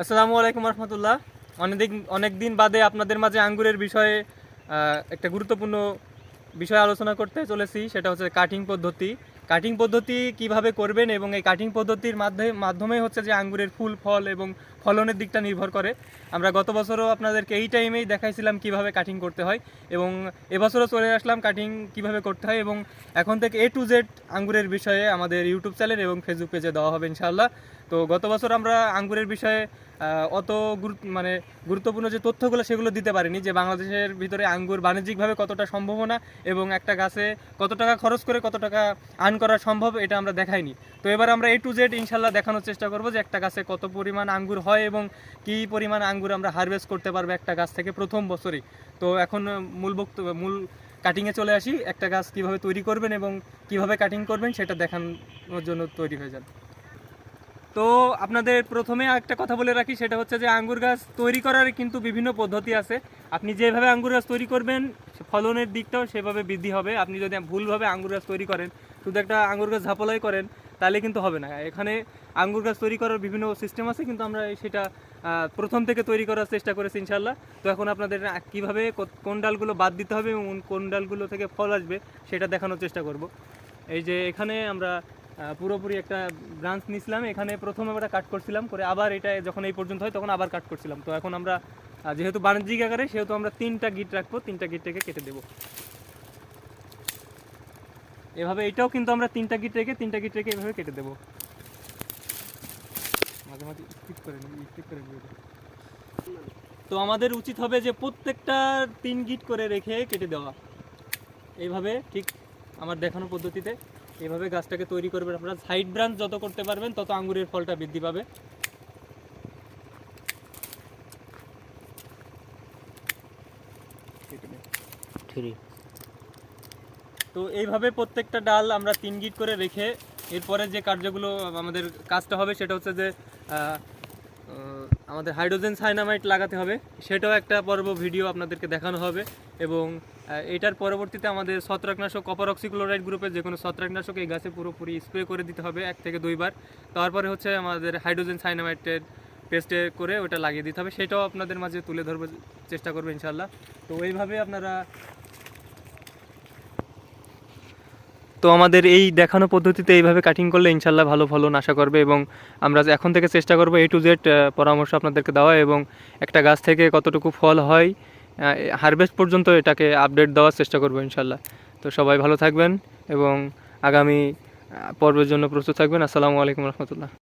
আসসালামু আলাইকুম রহমতুল্লাহ। অনেকদিন অনেক দিন বাদে আপনাদের মাঝে আঙ্গুরের বিষয়ে একটা গুরুত্বপূর্ণ বিষয় আলোচনা করতে চলেছি, সেটা হচ্ছে কাটিং পদ্ধতি। কাটিং পদ্ধতি কীভাবে করবেন এবং এই কাটিং পদ্ধতির মাধ্যমে মাধ্যমে হচ্ছে যে আঙ্গুরের ফুল, ফল এবং ফলনের দিকটা নির্ভর করে। আমরা গত বছরও আপনাদেরকে এই টাইমেই দেখাইছিলাম কীভাবে কাটিং করতে হয় এবং এবছরও চলে আসলাম কাটিং কীভাবে করতে হয় এবং এখন থেকে এ টু জেড আঙ্গুরের বিষয়ে আমাদের ইউটিউব চ্যানেল এবং ফেসবুক পেজে দেওয়া হবে ইনশাআল্লাহ। তো গত বছর আমরা আঙ্গুরের বিষয়ে অত মানে গুরুত্বপূর্ণ যে তথ্যগুলো সেগুলো দিতে পারিনি যে বাংলাদেশের ভিতরে আঙ্গুর বাণিজ্যিকভাবে কতটা সম্ভাবনা এবং একটা গাছে কত টাকা খরচ করে কত টাকা আর্ন করা সম্ভব এটা আমরা দেখাইনি। তো এবার আমরা এ টু জেড ইনশাল্লাহ দেখানোর চেষ্টা করব যে একটা গাছে কত পরিমাণ আঙ্গুর হয় এবং কী পরিমাণ আঙ্গুর আমরা হারভেস্ট করতে পারব একটা গাছ থেকে প্রথম বছরই। তো এখন মূল বক্তব্য মূল কাটিংয়ে চলে আসি, একটা গাছ কীভাবে তৈরি করবেন এবং কীভাবে কাটিং করবেন সেটা দেখানোর জন্য তৈরি হয়ে যান তো আপনাদের প্রথমে একটা কথা বলে রাখি, সেটা হচ্ছে যে আঙ্গুর গাছ তৈরি করার কিন্তু বিভিন্ন পদ্ধতি আছে। আপনি যেভাবে আঙ্গুর গাছ তৈরি করবেন, ফলনের দিকটাও সেভাবে বৃদ্ধি হবে। আপনি যদি ভুলভাবে আঙ্গুর গাছ তৈরি করেন, শুধু একটা আঙ্গুর গাছ ঝাপলাই করেন তাহলে কিন্তু হবে না। এখানে আঙ্গুর গাছ তৈরি করার বিভিন্ন সিস্টেম আছে, কিন্তু আমরা সেটা প্রথম থেকে তৈরি করার চেষ্টা করেছি ইনশাল্লাহ তো এখন আপনাদের কীভাবে কোন ডালগুলো বাদ দিতে হবে এবং কোন ডালগুলো থেকে ফল আসবে সেটা দেখানোর চেষ্টা করব। এই যে এখানে আমরা পুরোপুরি একটা ব্রাঞ্চ নিছিলাম। এখানে প্রথমে আমরা কাট করছিলাম, করে আবার এটা যখন এই পর্যন্ত হয় তখন আবার কাট করছিলাম। তো এখন আমরা যেহেতু বাণিজ্যিক আকারে, সেহেতু আমরা তিনটা গিট রাখব, তিনটা গিট থেকে কেটে দেবো। এভাবে এটাও কিন্তু আমরা তিনটা গিট রেখে তিনটা গিট রেখে এভাবে কেটে দেবো। মাঝে মাঝে করে তো আমাদের উচিত হবে যে প্রত্যেকটা তিন গিট করে রেখে কেটে দেওয়া। এইভাবে ঠিক আমার দেখানো পদ্ধতিতে এভাবে গাছটাকে তৈরি করবেন আপনারা সাইড ব্রাঞ্চ যত করতে পারবেন, তত আঙ্গুরের ফলটা বৃদ্ধি পাবে। থ্রি তো এইভাবে প্রত্যেকটা ডাল আমরা তিন গিট করে রেখে এরপরে যে কার্যগুলো আমাদের কাজটা হবে সেটা হচ্ছে যে আমাদের হাইড্রোজেন সাইনামাইট লাগাতে হবে। সেটাও একটা পর্ব ভিডিও আপনাদেরকে দেখানো হবে এবং এটার পরবর্তীতে আমাদের ছত্রাকনাশক কপার অক্সিক্লোরাইড গ্রুপের যে কোনো ছত্রাকনাশক এই গাছে পুরোপুরি স্প্রে করে দিতে হবে এক থেকে দুইবার তারপরে হচ্ছে আমাদের হাইড্রোজেন সাইনামাইটের পেস্টে করে ওটা লাগিয়ে দিতে হবে। সেটাও আপনাদের মাঝে তুলে ধরবে চেষ্টা করবে ইনশাল্লাহ তো এইভাবে আপনারা তো আমাদের এই দেখানো পদ্ধতিতে এইভাবে কাটিং করলে ইনশাল্লাহ ভালো ফলন আশা করবে এবং আমরা এখন থেকে চেষ্টা করব এ টু জেড পরামর্শ আপনাদেরকে দেওয়া এবং একটা গাছ থেকে কতটুকু ফল হয় হারভেস্ট পর্যন্ত এটাকে আপডেট দেওয়ার চেষ্টা করব ইনশাল্লাহ। তো সবাই ভালো থাকবেন এবং আগামী পর্বের জন্য প্রস্তুত থাকবেন। আসসালামু আলাইকুম রহমতুল্লাহ।